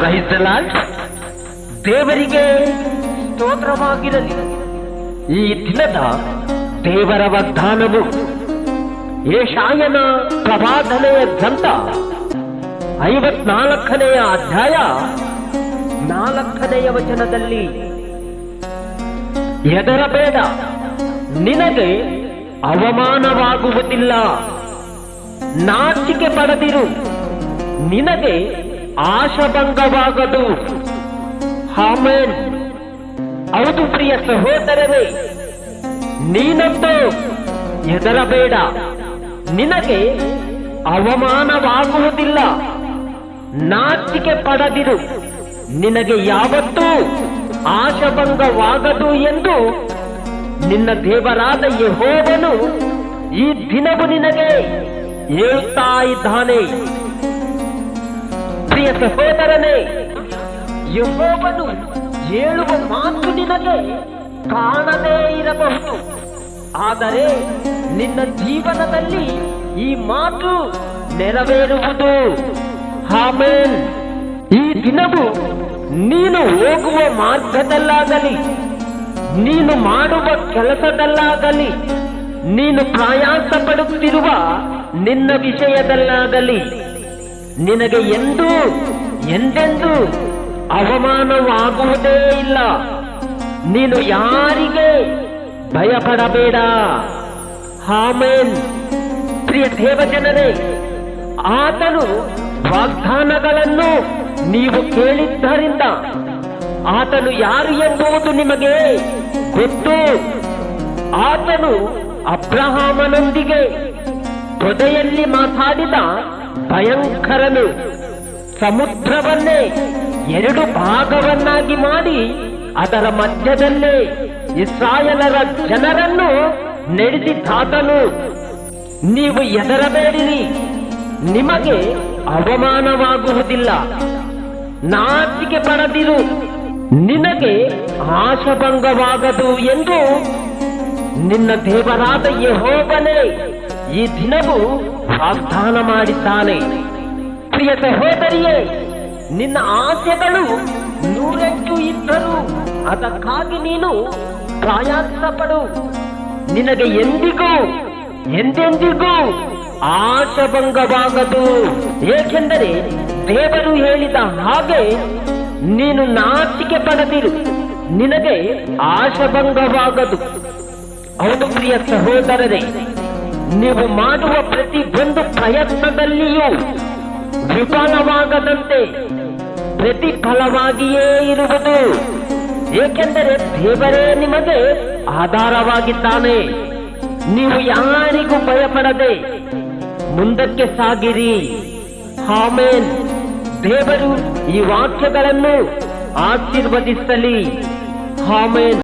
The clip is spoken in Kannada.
ಪ್ರೈಸಲಾಲ್ ದೇವರಿಗೆ ಸ್ತೋತ್ರವಾಗಿರಲಿ. ಈ ದಿನದ ದೇವರ ವಾಗ್ದಾನವು ಏಷಾಯನ ಪ್ರವಾದನೆಯ ಗ್ರಂಥ ಐವತ್ನಾಲ್ಕನೆಯ ಅಧ್ಯಾಯ ನಾಲ್ಕನೆಯ ವಚನದಲ್ಲಿ ಹೆದರಬೇಡ ನಿನಗೆ ಅವಮಾನವಾಗುವುದಿಲ್ಲ. ನಾಚಿಕೆ ಪಡೆದಿರು. ನಿನಗೆ ಆಶಭಂಗವಾಗದು. ಹಾಮೇನ್ ಹೌದು ಪ್ರಿಯ ಸಹೋದರರೇ, ನೀನಂತೂ ಹೆದರಬೇಡ. ನಿನಗೆ ಅವಮಾನವಾಗುವುದಿಲ್ಲ. ನಾಚಿಕೆ ಪಡೆದಿರು. ನಿನಗೆ ಯಾವತ್ತೂ ಆಶಭಂಗವಾಗದು ಎಂದು ನಿನ್ನ ದೇವರಾದ ಯಹೋವನು ಈ ದಿನವು ನಿನಗೆ ಹೇಳ್ತಾ ಇದ್ದಾನೆ. ಪ್ರಿಯ ಸಹೋದರನೇ, ಯಹೋವನು ಹೇಳುವ ಮಾತು ನಿನಗೆ ಕಾಣದೇ ಇರಬಹುದು. ಆದರೆ ನಿನ್ನ ಜೀವನದಲ್ಲಿ ಈ ಮಾತು ನೆರವೇರುವುದು. ಆಮೇಲೆ ಈ ದಿನವು ನೀನು ಹೋಗುವ ಮಾರ್ಗದಲ್ಲಾಗಲಿ, ನೀನು ಮಾಡುವ ಕೆಲಸದಲ್ಲಾಗಲಿ ನೀನು ಪ್ರಯಾಸ ಪಡುತ್ತಿರುವ ನಿನ್ನ ವಿಷಯದಲ್ಲಾಗಲಿ, ನಿನಗೆ ಎಂದೂ, ಎಂದೆಂದೂ ಅವಮಾನವಾಗುವುದೇ ಇಲ್ಲ. ನೀನು ಯಾರಿಗೆ ಭಯಪಡಬೇಡ. ಹಾಮೇನ್ ಪ್ರಿಯ ದೇವಜನರೇ, ಆತನು ವಾಗ್ದಾನಗಳನ್ನು ನೀವು ಕೇಳಿದ್ದರಿಂದ ಆತನು ಯಾರು ಎಂಬುದು ನಿಮಗೆ ಗೊತ್ತು. ಆತನು ಅಬ್ರಹಾಮನೊಂದಿಗೆ ಹೃದಯಲ್ಲಿ ಮಾತಾಡಿದ ಭಯಂಕರನು ಸಮುದ್ರವನ್ನೇ ಎರಡು ಭಾಗವನ್ನಾಗಿ ಮಾಡಿ ಅದರ ಮಧ್ಯದಲ್ಲೇ ಇಸ್ರಾಯಲರ ಜನರನ್ನು ನಡೆಸಿದಾತನು ನೀವು ಎದರಬೇಡಿರಿ ನಿಮಗೆ ಅವಮಾನವಾಗುವುದಿಲ್ಲ. ನಾಚಿಕೆ ಪಡೆದಿರು. ನಿನಗೆ ಆಶಭಂಗವಾಗದು ಎಂದು ನಿನ್ನ ದೇವರಾದ ಯೆಹೋವನೇ, ಈ ದಿನವೂ ವಾಗ್ದಾನ ಮಾಡಿದ್ದಾನೆ. ಪ್ರಿಯ ಸಹೋದರಿಯೇ, ನಿನ್ನ ಆಸೆಗಳು ನೂರೆಂಟು ಇದ್ದರು ಅದಕ್ಕಾಗಿ ನೀನು ಪ್ರಯಾಸ ಪಡು ನಿನಗೆ ಎಂದಿಗೂ, ಎಂದೆಂದಿಗೂ ಆಶಭಂಗವಾಗದು. ಏಕೆಂದರೆ ದೇವರು ಹೇಳಿದ ಹಾಗೆ ನೀನು ನಾಚಿಕೆ ಪಡೆದಿರು. ನಿನಗೆ ಆಶಭಂಗವಾಗದು. ಹೌದು ಪ್ರಿಯ ಸಹೋದರರೇ, ನೀವು ಮಾಡುವ ಪ್ರತಿ ಒಂದು ಪ್ರಯತ್ನದಲ್ಲಿಯೂ ವಿಫಲವಾಗದಂತೆ ಪ್ರತಿಫಲವಾಗಿಯೇ ಇರುವುದು. ಏಕೆಂದರೆ ದೇವರೇ ನಿಮಗೆ ಆಧಾರವಾಗಿದ್ದಾನೆ. ನೀವು ಯಾರಿಗೂ ಭಯಪಡದೆ ಮುಂದಕ್ಕೆ ಸಾಗಿರಿ. ಹಾಮೇನ್ ದೇವರು ಈ ವಾಕ್ಯಗಳನ್ನು ಆಶೀರ್ವದಿಸಲಿ. ಹಾಮೇನ್